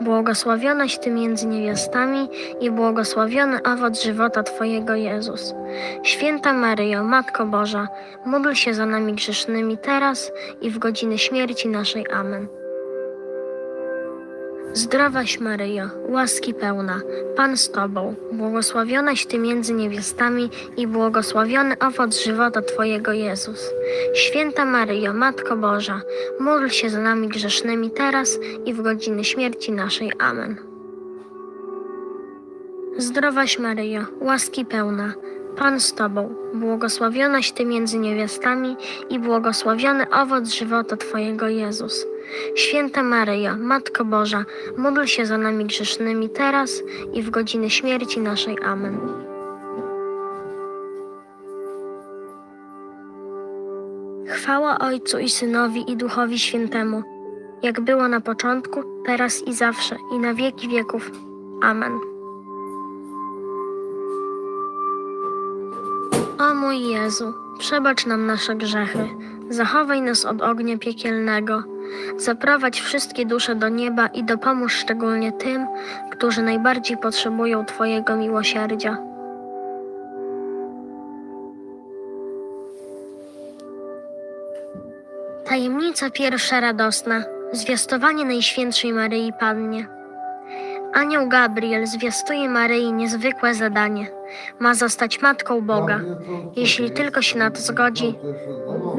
Błogosławionaś Ty między niewiastami i błogosławiony owoc żywota Twojego Jezus. Święta Maryjo, Matko Boża, módl się za nami grzesznymi teraz i w godziny śmierci naszej. Amen. Zdrowaś Maryjo, łaski pełna, Pan z Tobą, błogosławionaś Ty między niewiastami i błogosławiony owoc żywota Twojego Jezus. Święta Maryjo, Matko Boża, módl się za nami grzesznymi teraz i w godziny śmierci naszej. Amen. Zdrowaś Maryjo, łaski pełna, Pan z Tobą, błogosławionaś Ty między niewiastami i błogosławiony owoc żywota Twojego Jezus. Święta Maryjo, Matko Boża, módl się za nami grzesznymi teraz i w godziny śmierci naszej. Amen. Chwała Ojcu i Synowi i Duchowi Świętemu, jak było na początku, teraz i zawsze, i na wieki wieków. Amen. O mój Jezu, przebacz nam nasze grzechy, zachowaj nas od ognia piekielnego, zaprowadź wszystkie dusze do nieba i dopomóż szczególnie tym, którzy najbardziej potrzebują Twojego miłosierdzia. Tajemnica pierwsza radosna, zwiastowanie Najświętszej Maryi Pannie. Anioł Gabriel zwiastuje Maryi niezwykłe zadanie. Ma zostać Matką Boga. Jeśli tylko się na to zgodzi,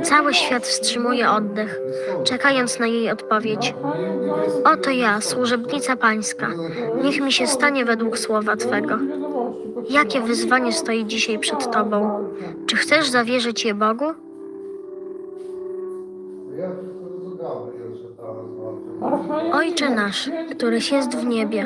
cały świat wstrzymuje oddech, czekając na jej odpowiedź. Oto ja, służebnica Pańska, niech mi się stanie według słowa Twego. Jakie wyzwanie stoi dzisiaj przed Tobą? Czy chcesz zawierzyć je Bogu? Ojcze nasz, któryś jest w niebie,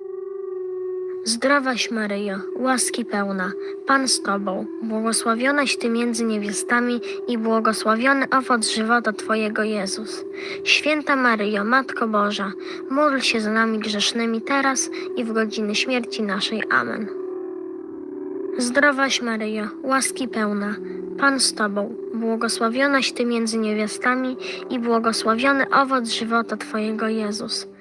Zdrowaś Maryjo, łaski pełna, Pan z Tobą, błogosławionaś Ty między niewiastami i błogosławiony owoc żywota Twojego Jezus. Święta Maryjo, Matko Boża, módl się za nami grzesznymi teraz i w godziny śmierci naszej. Amen. Zdrowaś Maryjo, łaski pełna, Pan z Tobą, błogosławionaś Ty między niewiastami i błogosławiony owoc żywota Twojego Jezus.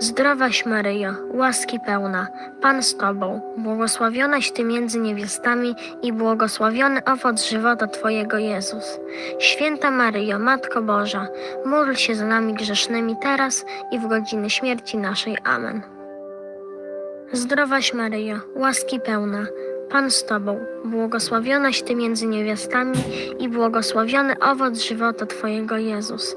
Zdrowaś Maryjo, łaski pełna, Pan z Tobą, błogosławionaś Ty między niewiastami i błogosławiony owoc żywota Twojego Jezus. Święta Maryjo, Matko Boża, módl się za nami grzesznymi teraz i w godziny śmierci naszej. Amen. Zdrowaś Maryjo, łaski pełna, Pan z Tobą, błogosławionaś Ty między niewiastami i błogosławiony owoc żywota Twojego Jezus.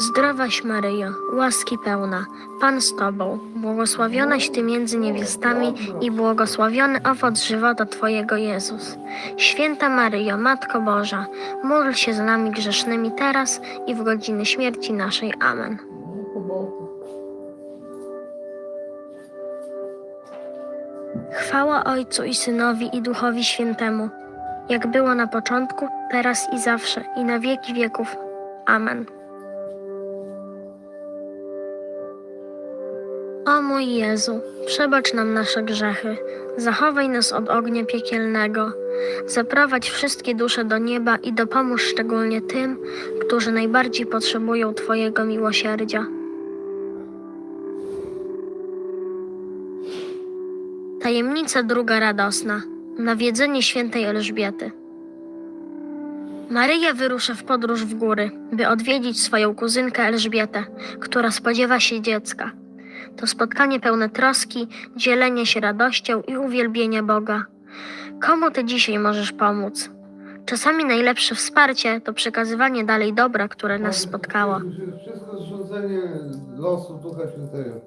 Zdrowaś Maryjo, łaski pełna, Pan z Tobą, błogosławionaś Ty między niewiastami i błogosławiony owoc żywota Twojego Jezus. Święta Maryjo, Matko Boża, módl się za nami grzesznymi teraz i w godziny śmierci naszej. Amen. Chwała Ojcu i Synowi i Duchowi Świętemu, jak było na początku, teraz i zawsze, i na wieki wieków. Amen. O mój Jezu, przebacz nam nasze grzechy, zachowaj nas od ognia piekielnego, zaprowadź wszystkie dusze do nieba i dopomóż szczególnie tym, którzy najbardziej potrzebują Twojego miłosierdzia. Tajemnica druga radosna. Nawiedzenie świętej Elżbiety. Maryja wyrusza w podróż w góry, by odwiedzić swoją kuzynkę Elżbietę, która spodziewa się dziecka. To spotkanie pełne troski, dzielenia się radością i uwielbienia Boga. Komu ty dzisiaj możesz pomóc? Czasami najlepsze wsparcie to przekazywanie dalej dobra, które nas spotkało. Wszystko zrządzenie losu Ducha Świętego.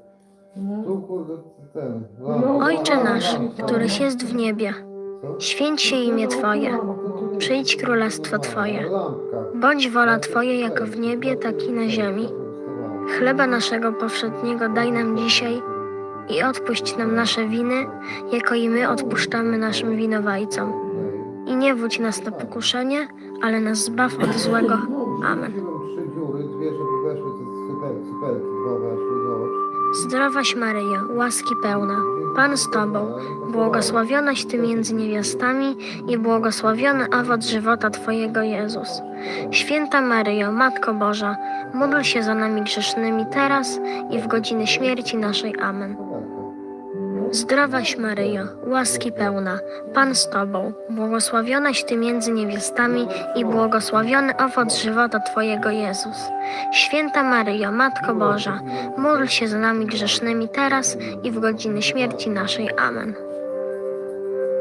No. Tu kurde ten. No. Ojcze nasz, któryś jest w niebie, święć się imię Twoje, przyjdź królestwo Twoje. Lampka. Bądź wola Twoja jako w niebie, tak i na ziemi. Chleba naszego powszedniego daj nam dzisiaj i odpuść nam nasze winy, jako i my odpuszczamy naszym winowajcom. I nie wódź nas na pokuszenie, ale nas zbaw od złego. Amen. Trzy dziury, dwie, żeby weszły te weszły, zobacz. Zdrowaś Maryjo, łaski pełna, Pan z Tobą, błogosławionaś Ty między niewiastami i błogosławiony owoc żywota Twojego Jezus. Święta Maryjo, Matko Boża, módl się za nami grzesznymi teraz i w godziny śmierci naszej. Amen. Zdrowaś Maryjo, łaski pełna, Pan z Tobą, błogosławionaś Ty między niewiastami i błogosławiony owoc żywota Twojego Jezus. Święta Maryjo, Matko Boża, módl się za nami grzesznymi teraz i w godziny śmierci naszej. Amen.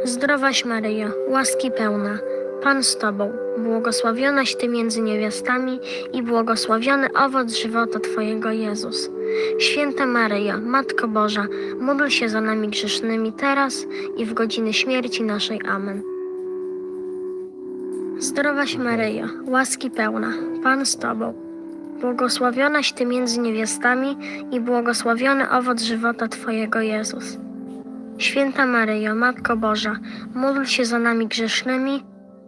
Zdrowaś Maryjo, łaski pełna, Pan z Tobą, błogosławionaś Ty między niewiastami i błogosławiony owoc żywota Twojego Jezus. Święta Maryjo, Matko Boża, módl się za nami grzesznymi teraz i w godziny śmierci naszej. Amen. Zdrowaś Maryjo, łaski pełna, Pan z Tobą, błogosławionaś Ty między niewiastami i błogosławiony owoc żywota Twojego Jezus. Święta Maryjo, Matko Boża, módl się za nami grzesznymi,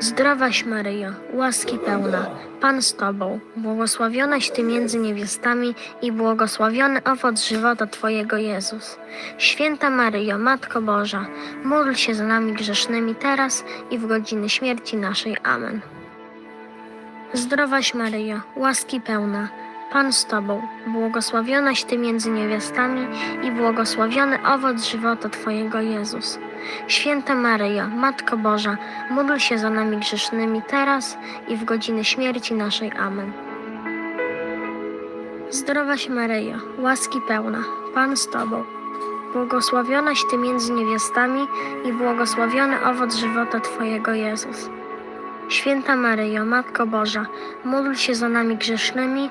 Zdrowaś Maryjo, łaski pełna, Pan z Tobą, błogosławionaś Ty między niewiastami i błogosławiony owoc żywota Twojego Jezus. Święta Maryjo, Matko Boża, módl się za nami grzesznymi teraz i w godziny śmierci naszej. Amen. Zdrowaś Maryjo, łaski pełna, Pan z Tobą, błogosławionaś Ty między niewiastami i błogosławiony owoc żywota Twojego Jezus. Święta Maryjo, Matko Boża, módl się za nami grzesznymi teraz i w godziny śmierci naszej. Amen. Zdrowaś Maryjo, łaski pełna, Pan z Tobą, błogosławionaś Ty między niewiastami i błogosławiony owoc żywota Twojego Jezus. Święta Maryjo, Matko Boża, módl się za nami grzesznymi,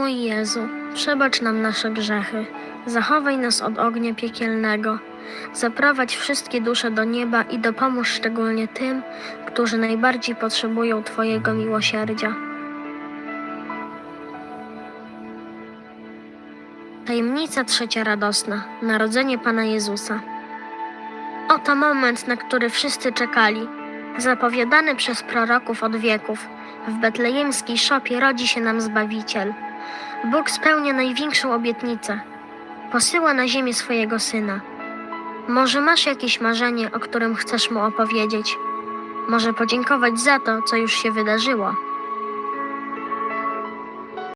Mój Jezu, przebacz nam nasze grzechy, zachowaj nas od ognia piekielnego, zaprowadź wszystkie dusze do nieba i dopomóż szczególnie tym, którzy najbardziej potrzebują Twojego miłosierdzia. Tajemnica trzecia radosna Narodzenie Pana Jezusa. Oto moment, na który wszyscy czekali. Zapowiadany przez proroków od wieków. W betlejemskiej szopie rodzi się nam Zbawiciel. Bóg spełnia największą obietnicę. Posyła na ziemię swojego Syna. Może masz jakieś marzenie, o którym chcesz mu opowiedzieć? Może podziękować za to, co już się wydarzyło?